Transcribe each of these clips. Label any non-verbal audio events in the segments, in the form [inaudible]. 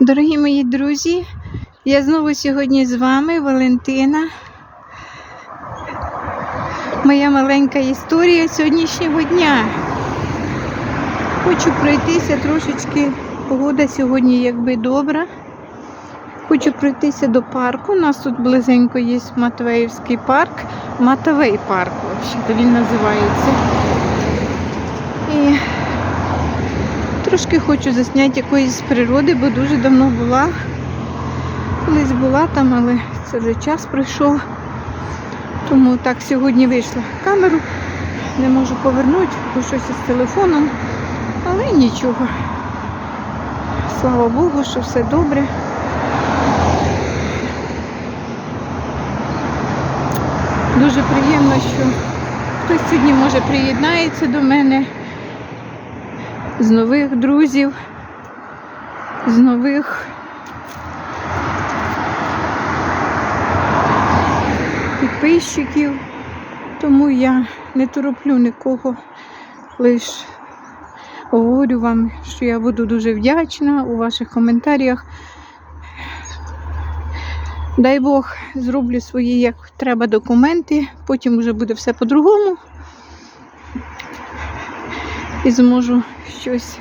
Дорогі мої друзі, я знову сьогодні з вами, Валентина. Моя маленька історія сьогоднішнього дня. Хочу пройтися трошечки. Погода сьогодні якби добра. Хочу пройтися до парку. У нас тут близенько є Матвеївський парк. Матавей парк, взагалі він називається. І Трошки хочу засняти якоїсь природи, бо дуже давно була. Колись була там, але це вже час пройшов. Тому так сьогодні вийшла камеру. Не можу повернути, бо щось із телефоном. Але нічого. Слава Богу, що все добре. Дуже приємно, що хтось сьогодні може приєднається до мене з нових друзів, з нових підписчиків. Тому я не тороплю нікого, лише говорю вам, що я буду дуже вдячна у ваших коментарях. Дай Бог, зроблю свої, як треба, документи, потім вже буде все по-другому і зможу щось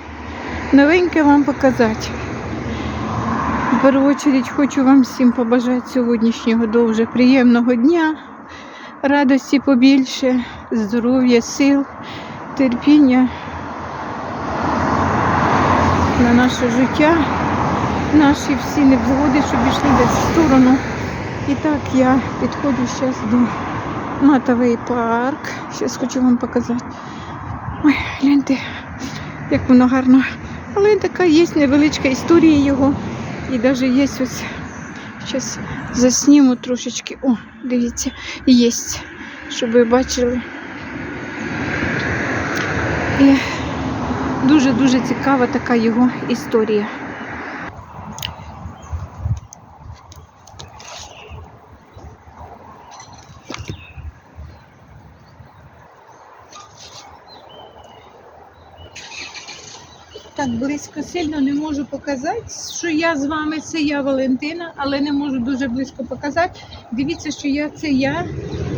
новеньке вам показати. В першу чергу хочу вам всім побажати сьогоднішнього дуже приємного дня, радості побільше, здоров'я, сил, терпіння на наше життя, наші всі невзгоди, щоб пішли десь в сторону. І так я підходжу зараз до Матовий парк. Зараз хочу вам показати. Ой, гляньте, як воно гарно. Але така є невеличка історія його. І навіть є ось. Зараз засніму трошечки. О, дивіться, є, щоб ви бачили. І дуже-дуже цікава така його історія. Так близько сильно не можу показати, що я з вами, це я Валентина, але не можу дуже близько показати. Дивіться, що я це я.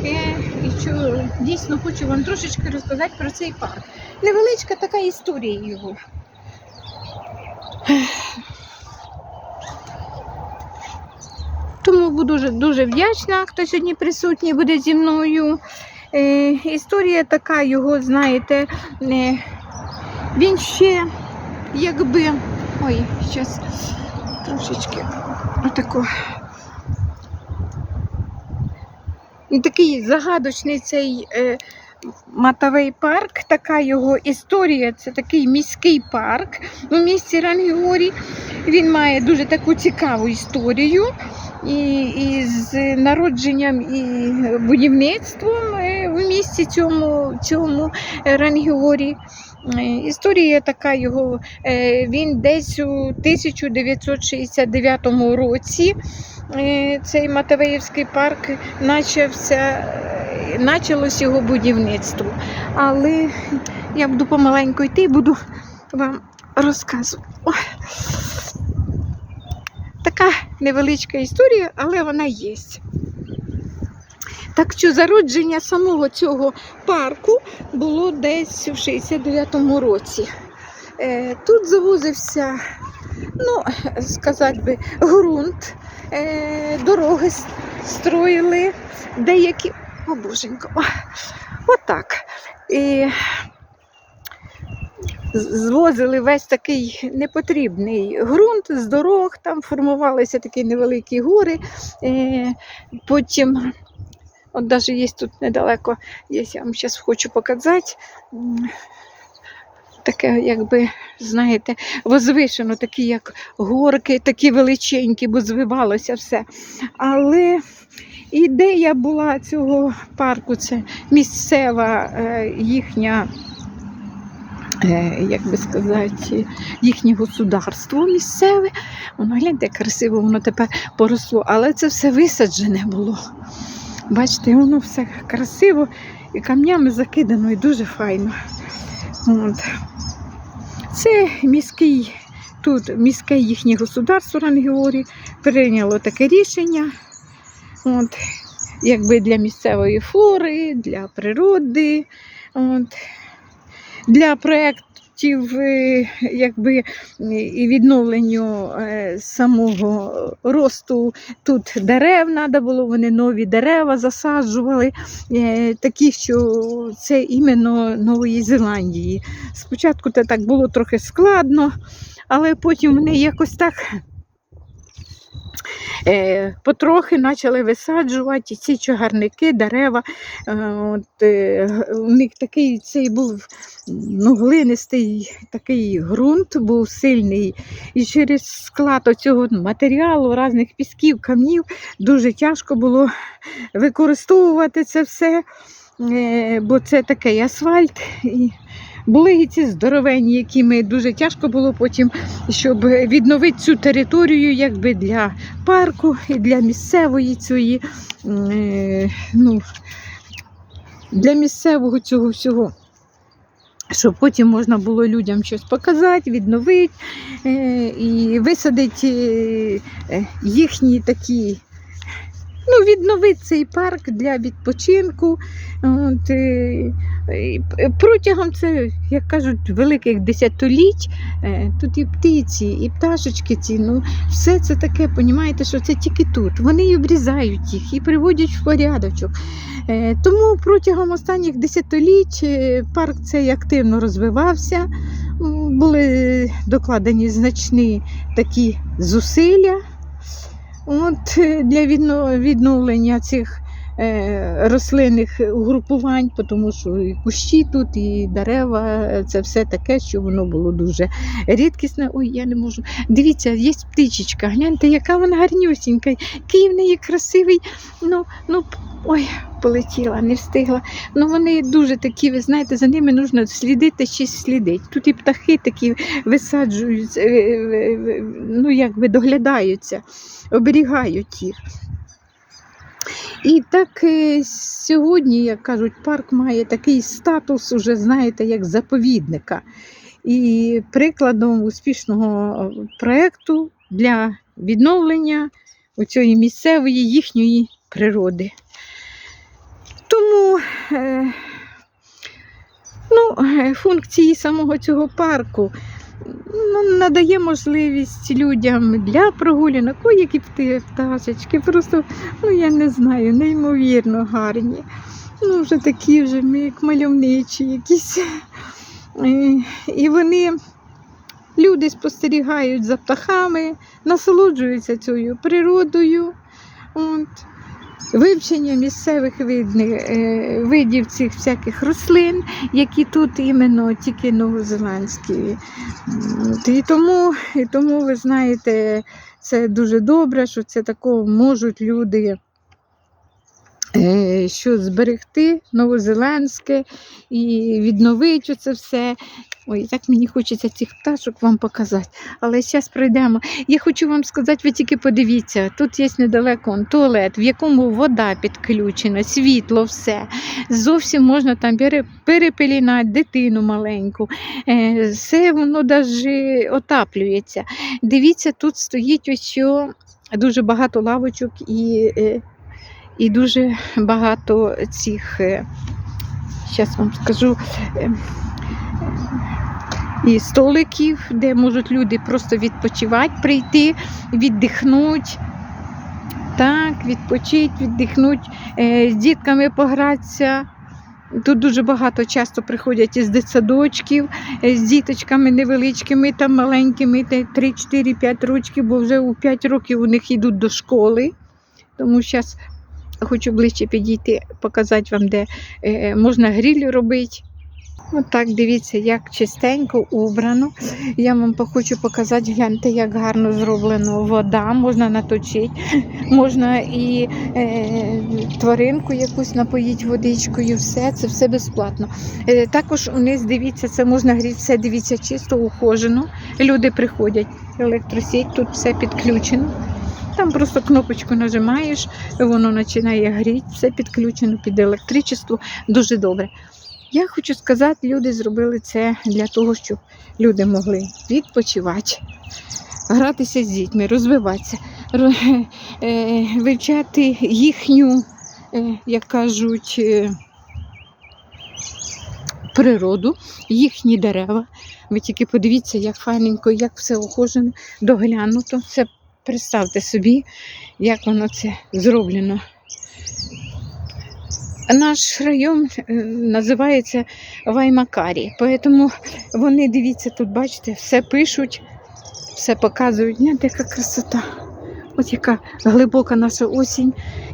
Е, і що дійсно хочу вам трошечки розказати про цей парк. Невеличка така історія його. Тому буду дуже, дуже вдячна, хто сьогодні присутній буде зі мною. Е, історія така його, знаєте, е, він ще якби. Ой, зараз трошечки отако. І Такий загадочний цей е, матовий парк, така його історія. Це такий міський парк у місті Рангіорі. Він має дуже таку цікаву історію. І, і з народженням і будівництвом е, в місті цьому, цьому е, Рангіорі. Е, Історія така його. е, Він десь у 1969 році е, цей Матавеївський парк начався, е, началось його будівництво. Але я буду помаленьку йти і буду вам розказувати. Така невеличка історія, але вона є. Так що зародження самого цього парку було десь в 69-му році. Е, Тут завозився, ну, сказати би, ґрунт, е, дороги строїли, деякі. О, боженько, отак. І звозили весь такий непотрібний ґрунт з дорог, там формувалися такі невеликі гори. Е, Потім От навіть є тут недалеко, є, я вам зараз хочу показати. Таке, якби, знаєте, возвишено, такі як горки, такі величенькі, бо звивалося все. Але ідея була цього парку, це місцева е, їхня, е, як би сказати, їхнє государство місцеве. Воно гляньте, як красиво воно тепер поросло, але це все висаджене було. Бачите, воно все красиво і камнями закидано, і дуже файно. От. Це міський тут міське їхнє государство Рангіорі прийняло таке рішення. От, якби для місцевої флори, для природи, от, для проєктів е, якби, і відновленню е, самого росту. Тут дерев треба було, вони нові дерева засаджували, е, такі, що це іменно Нової Зеландії. Спочатку це так було трохи складно, але потім вони якось так потрохи почали висаджувати ці чагарники, дерева. Е, от, е, у них такий цей був ну, глинистий такий ґрунт, був сильний. І через склад оцього матеріалу, різних пісків, камнів, дуже тяжко було використовувати це все, е, бо це такий асфальт. І були і ці здоровенні, якими дуже тяжко було потім, щоб відновити цю територію якби для парку і для місцевої цієї, е, ну, для місцевого цього всього. Щоб потім можна було людям щось показати, відновити е, і висадити е, їхні такі, ну, відновити цей парк для відпочинку. От, е, і протягом це, як кажуть, великих десятиліть, е, тут і птиці, і пташечки ці, ну, все це таке, понімаєте, що це тільки тут. Вони і обрізають їх, і приводять в порядочок. Е, Тому протягом останніх десятиліть парк цей активно розвивався, були докладені значні такі зусилля от, е, для відно- відновлення цих рослинних угрупувань, тому що і кущі тут, і дерева, е, це все таке, що воно було дуже рідкісне. Ой, я не можу. Дивіться, є птичечка, гляньте, яка вона гарнюсінька, який в неї красивий. Ну, ну, ой, полетіла, не встигла. Ну вони дуже такі, ви знаєте, за ними потрібно слідити чи слідити. Тут і птахи такі висаджують, е, е, е, ну якби доглядаються, оберігають їх. І так е, сьогодні, як кажуть, парк має такий статус, уже, знаєте, як заповідника. І прикладом успішного проєкту для відновлення цієї місцевої їхньої природи. Тому е, ну, е, функції самого цього парку ну, надає можливість людям для прогулянок, ой, які пташечки, просто, ну я не знаю, неймовірно гарні. Ну, вже такі вже як мальовничі якісь. І, і вони, люди спостерігають за птахами, насолоджуються цією природою. От. Вивчення місцевих видних, е, видів цих всяких рослин, які тут іменно тільки новозеландські. І тому, і тому ви знаєте, це дуже добре, що це такого можуть люди що зберегти новозеландське і відновити це все. Ой, так мені хочеться цих пташок вам показати. Але зараз пройдемо. Я хочу вам сказати, ви тільки подивіться, тут є недалеко туалет, в якому вода підключена, світло, все. Зовсім можна там пере- перепелінати дитину маленьку. Е, Все воно навіть отаплюється. Дивіться, тут стоїть ось що дуже багато лавочок і, е, і дуже багато цих. Зараз вам скажу. е, і столиків, де можуть люди просто відпочивати, прийти, віддихнути. Так, відпочити, віддихнути, е, з дітками погратися. Тут дуже багато часто приходять із дитсадочків е, з діточками невеличкими, там маленькими, 3-4-5 років, бо вже у 5 років у них йдуть до школи. Тому зараз хочу ближче підійти, показати вам, де е, можна гриль робити. Отак, дивіться, як чистенько убрано. Я вам хочу показати, гляньте, як гарно зроблено вода, можна наточити, можна і е, тваринку якусь напоїти водичкою, все, це все безплатно. Е, також униз, дивіться, це можна гріти, все дивіться, чисто ухожено. Люди приходять, електросеть, тут все підключено. Там просто кнопочку нажимаєш, воно починає гріти, все підключено під електричество, дуже добре. Я хочу сказати, люди зробили це для того, щоб люди могли відпочивати, гратися з дітьми, розвиватися, е, вивчати їхню, е, як кажуть, е, природу, їхні дерева. Ви тільки подивіться, як файненько, як все ухожено, доглянуто. Це представте собі, як воно це зроблено. Наш район е, називається Ваймакарі, тому вони, дивіться, тут бачите, все пишуть, все показують. Ня, яка красота. Ось яка глибока наша осінь,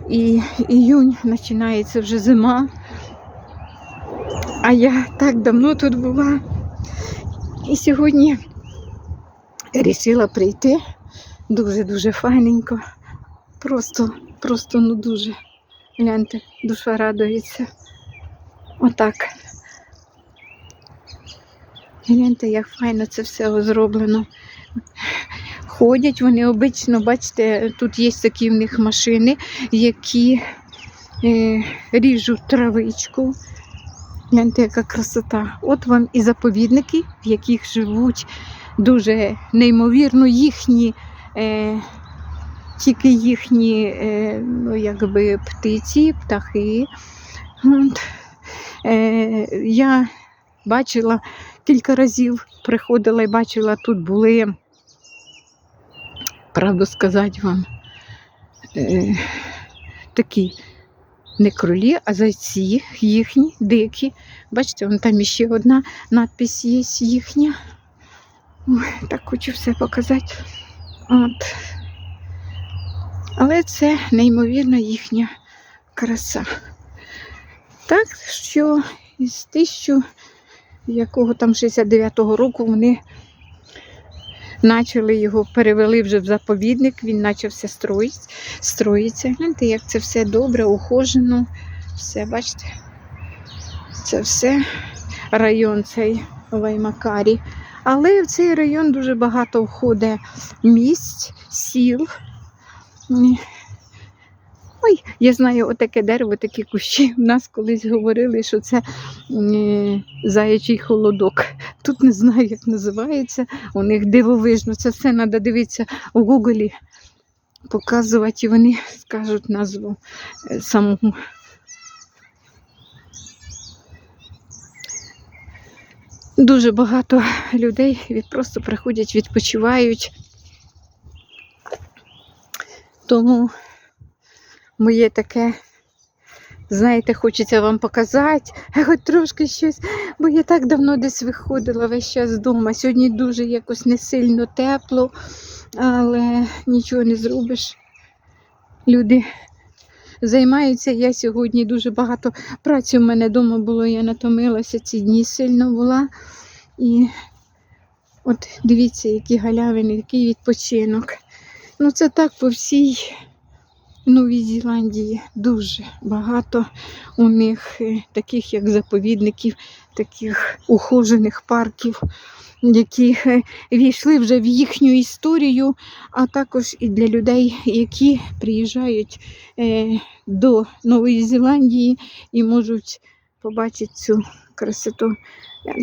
і іюнь починається вже зима. А я так давно тут була. І сьогодні вирішила прийти. Дуже-дуже файненько. Просто, просто ну дуже. Гляньте, душа радується. Отак. Гляньте, як файно це все зроблено. Ходять вони обично, бачите, тут є такі в них машини, які е, ріжуть травичку. Гляньте, яка красота. От вам і заповідники, в яких живуть дуже неймовірно їхні, тільки їхні е, ну, якби птиці, птахи. От. Е, я бачила кілька разів, приходила і бачила, тут були, правду сказати вам, е, такі не кролі, а зайці їхні, дикі. Бачите, вон там іще одна надпись є їхня. Ой, так хочу все показати. От. Але це неймовірна їхня краса. Так що із 1000 якого там 69-го року вони почали його, перевели вже в заповідник, він почався строїть, строїться. Гляньте, як це все добре, ухожено. Все, бачите? Це все район цей Ваймакарі. Але в цей район дуже багато входить місць, сіл. Ой, я знаю отаке дерево, такі кущі. У нас колись говорили, що це заячий холодок. Тут не знаю, як називається. У них дивовижно. Це все треба дивитися у Гуглі, показувати, і вони скажуть назву е, Дуже багато людей від просто приходять, відпочивають. Тому моє таке, знаєте, хочеться вам показати, хоч трошки щось, бо я так давно десь виходила весь час з дому. Сьогодні дуже якось не сильно тепло, але нічого не зробиш. Люди займаються. Я сьогодні дуже багато праці в мене вдома було, я натомилася, ці дні сильно була. І от дивіться, які галявини, який відпочинок. Ну, це так по всій Новій Зеландії дуже багато у них е, таких як заповідників, таких ухожених парків, які е, війшли вже в їхню історію, а також і для людей, які приїжджають е, до Нової Зеландії і можуть побачити цю красоту.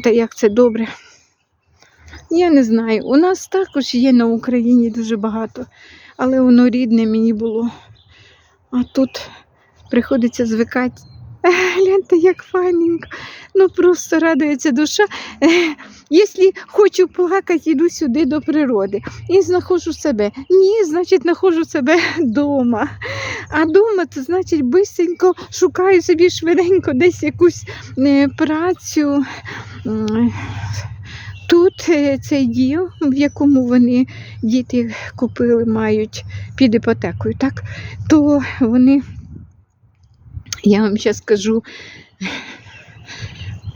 Та як це добре. Я не знаю. У нас також є на Україні дуже багато, але воно рідне мені було. А тут приходиться звикати. Гляньте, як файненько. Ну просто радується душа. Якщо хочу плакати, йду сюди до природи і знаходжу себе. Ні, значить, знаходжу себе [laughs] вдома. А вдома, це значить, бисенько шукаю собі швиденько десь якусь е, працю. Тут е, цей дім, в якому вони діти купили, мають під іпотекою, так? то вони, я вам ще скажу,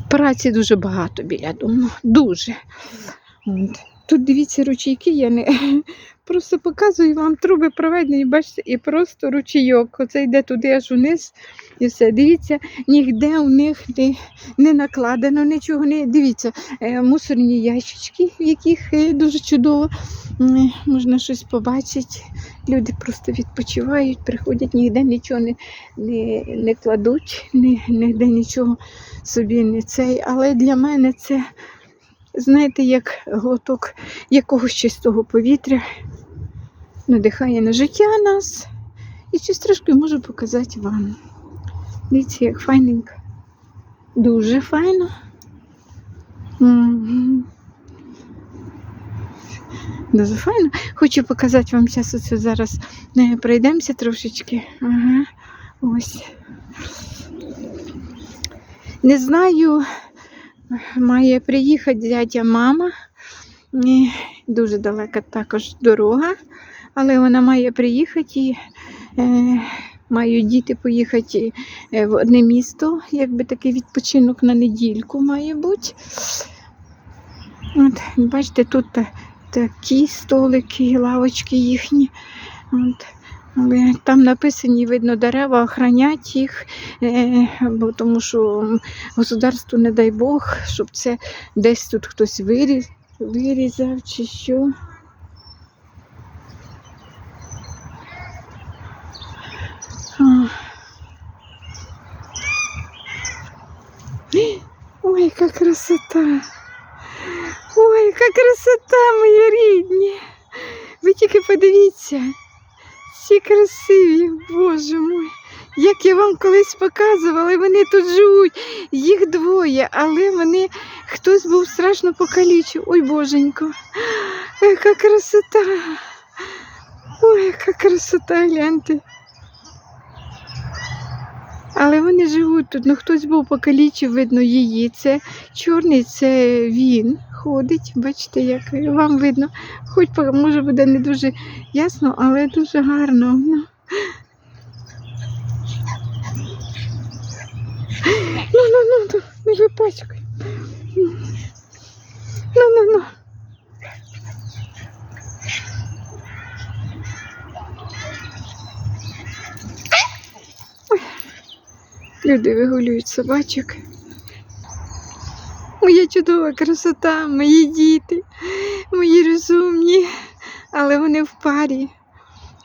праці дуже багато біля дому. Дуже. Тут дивіться ручейки, я не просто показую вам труби проведені, бачите, і просто ручейок. Оце йде туди аж униз. І все. Дивіться, ніде у них не, не накладено нічого. Не дивіться, е, мусорні ящички, в яких е, дуже чудово можна щось побачити. Люди просто відпочивають, приходять, ніде нічого не, не, не кладуть, ні, ніде нічого собі не цей. Але для мене це, знаєте, як глоток якогось чистого повітря. Надихає на життя нас. І щось трошки можу показати вам. Дивіться, як файненько. Дуже файно. Мгм. Дуже файно. Хочу показати вам зараз оце зараз. е, Пройдемося трошечки. Ага. Ось. Не знаю, має приїхати зятя мама. Ні, Дуже далека також дорога, але вона має приїхати і е, мають діти поїхати е, в одне місто, якби такий відпочинок на недільку має бути. От, бачите, тут такі столики, лавочки їхні. От. Там написані, видно, дерева охранять їх, е, бо тому що государству не дай Бог, щоб це десь тут хтось виріз, вирізав чи що. [gasps] Ой, яка красота! Ой, яка красота, мої рідні! Ви тільки подивіться, ці красиві, боже мой. Як я вам колись показувала, вони тут живуть, їх двоє, але вони хтось був страшно покалічив. Ой, боженько, яка красота! Ой, яка красота, гляньте. Але вони живуть тут. Ну хтось був покалічив, видно, її. Це чорний, це він ходить. Бачите, як вам видно. Хоч може буде не дуже ясно, але дуже гарно. Ну. Ну, ну, ну, ну, не випачкай. Ну, ну, ну. Люди вигулюють собачок. Моя чудова красота, мої діти, мої розумні, але вони в парі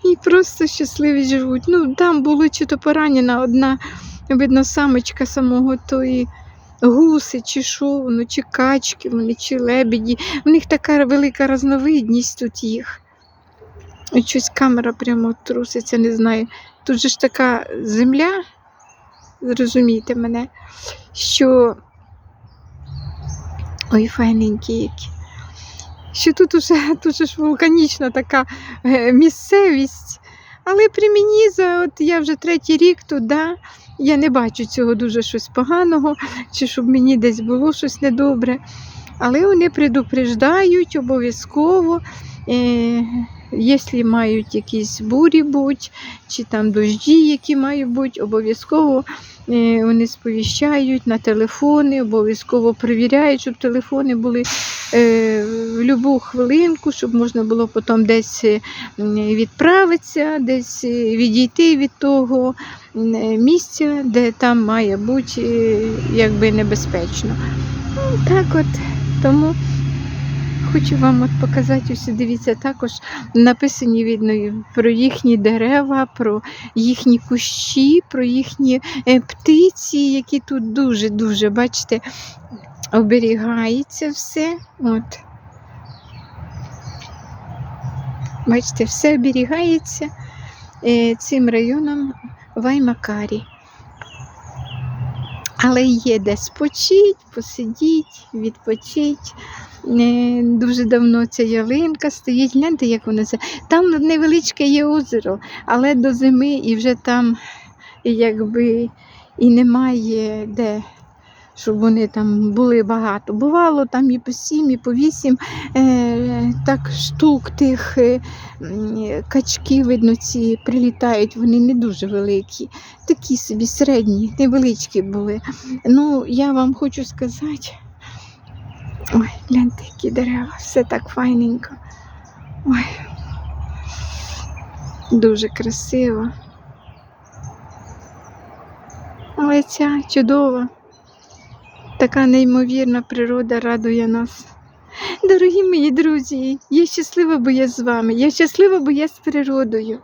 і просто щасливі живуть. Ну, там було чи то поранена одна, видно, самочка самого тої гуси, чи що, ну, чи качки, вони, чи лебеді. У них така велика різновидність тут їх. Щось камера прямо труситься, не знаю. Тут же ж така земля, зрозумійте мене, що ой, файненькі який. Що тут уже, [laughs] тут ж вулканічна така е, місцевість. Але при мені за от я вже третій рік туди, я не бачу цього дуже щось поганого, чи щоб мені десь було щось недобре. Але вони предупреждають обов'язково, е, якщо мають якісь бурі будь, чи там дощі, які мають бути, обов'язково е, вони сповіщають на телефони, обов'язково перевіряють, щоб телефони були е, в будь-яку хвилинку, щоб можна було потім десь е, відправитися, десь відійти від того місця, де там має бути якби небезпечно. Ну, так от, тому хочу вам от показати, ось дивіться, також написані видно про їхні дерева, про їхні кущі, про їхні е, птиці, які тут дуже-дуже, бачите, оберігається все. От. Бачите, все оберігається е, цим районом Ваймакарі. Але є де спочить, посидіть, відпочить. Дуже давно ця ялинка стоїть. Гляньте, як вона це. Там невеличке є озеро, але до зими і вже там якби і немає де, щоб вони там були багато. Бувало там і по сім, і по вісім е, так штук тих е, качки, видно, ці прилітають, вони не дуже великі, такі собі середні, невеличкі були. Ну, я вам хочу сказати, Ой, гляньте, які дерева, все так файненько. Ой. Дуже красиво. Але ця чудова, така неймовірна природа радує нас. Дорогі мої друзі, я щаслива, бо я з вами. Я щаслива, бо я з природою.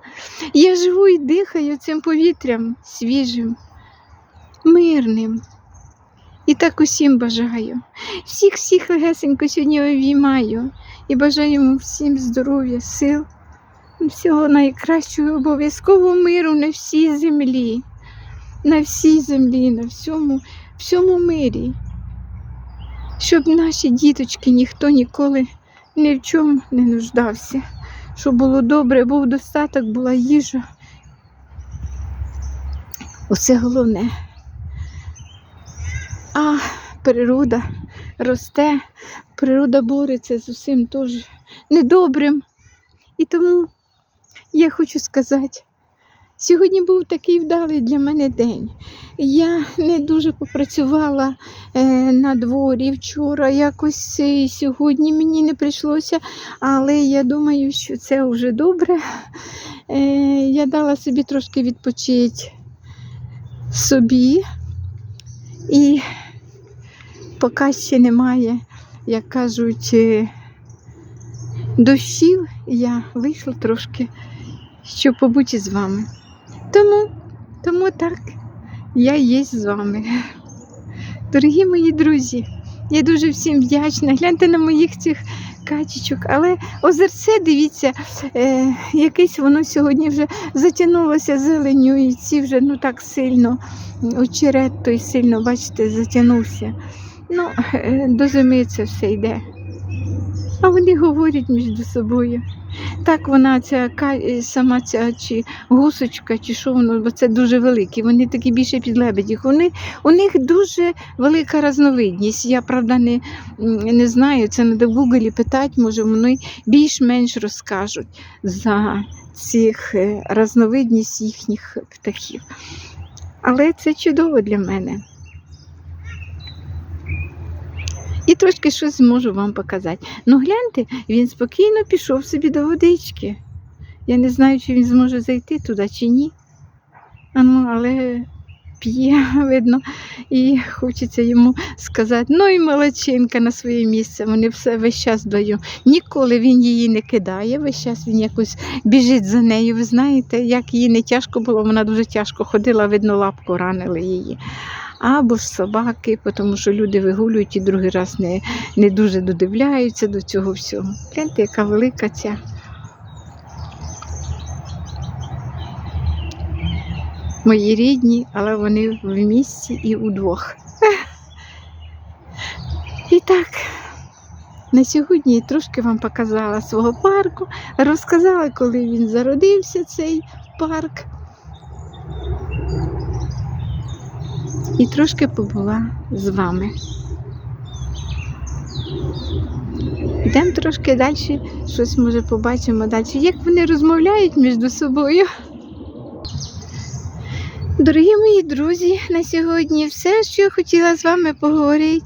Я живу і дихаю цим повітрям свіжим, мирним. І так усім бажаю. Всіх всіх легесенько сьогодні обіймаю і бажаю йому всім здоров'я, сил, всього найкращого, обов'язково миру на всій землі, на всій землі, на всьому, всьому мирі. Щоб наші діточки ніхто ніколи ні в чому не нуждався. Щоб було добре, був достаток, була їжа. Оце головне. А природа росте, природа бореться з усім теж недобрим. І тому я хочу сказати, сьогодні був такий вдалий для мене день. Я не дуже попрацювала е, на дворі вчора, якось е, і сьогодні мені не прийшлося, але я думаю, що це вже добре. Е, я дала собі трошки відпочити собі. І поки ще немає, як кажуть, е, дощів, я вийшла трошки, щоб побути з вами. Тому, тому так, я є з вами. Дорогі мої друзі, я дуже всім вдячна. Гляньте на моїх цих качечок. Але озерце, дивіться, е, якесь воно сьогодні вже затягнулося зеленю, і ці вже ну так сильно, очерет той сильно, бачите, затягнувся. Ну, е, до зими це все йде. А вони говорять між собою. Так вона, ця е, сама ця чи гусочка, чи що воно, бо це дуже великі. Вони такі більше під лебедів. Вони, у них дуже велика різновидність. Я правда не, не знаю, це треба в Гуглі питати, може вони більш-менш розкажуть за цих е, різновидність їхніх птахів. Але це чудово для мене. І трошки щось зможу вам показати. Ну гляньте, він спокійно пішов собі до водички. Я не знаю, чи він зможе зайти туди чи ні. А ну, але п'є, [laughs] видно, і хочеться йому сказати, ну і молодчинка на своє місце. Вони все весь час даю. Ніколи він її не кидає, весь час він якось біжить за нею. Ви знаєте, як їй не тяжко було, вона дуже тяжко ходила, видно, лапку ранили її. Або ж собаки, тому що люди вигулюють і другий раз не, не дуже додивляються до цього всього. Гляньте, яка велика ця. Мої рідні, але вони в місті і удвох. [laughs] І так, на сьогодні я трошки вам показала свого парку, розказала, коли він зародився, цей парк. І трошки побула з вами. Йдемо трошки далі, щось може побачимо далі. Як вони розмовляють між собою. Дорогі мої друзі, на сьогодні все, що я хотіла з вами поговорити.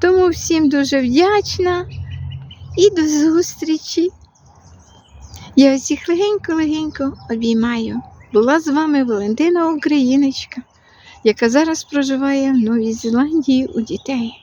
Тому всім дуже вдячна і до зустрічі. Я усіх легенько-легенько обіймаю. Була з вами Валентина Україночка, яка зараз проживає в Новій Зеландії у дітей.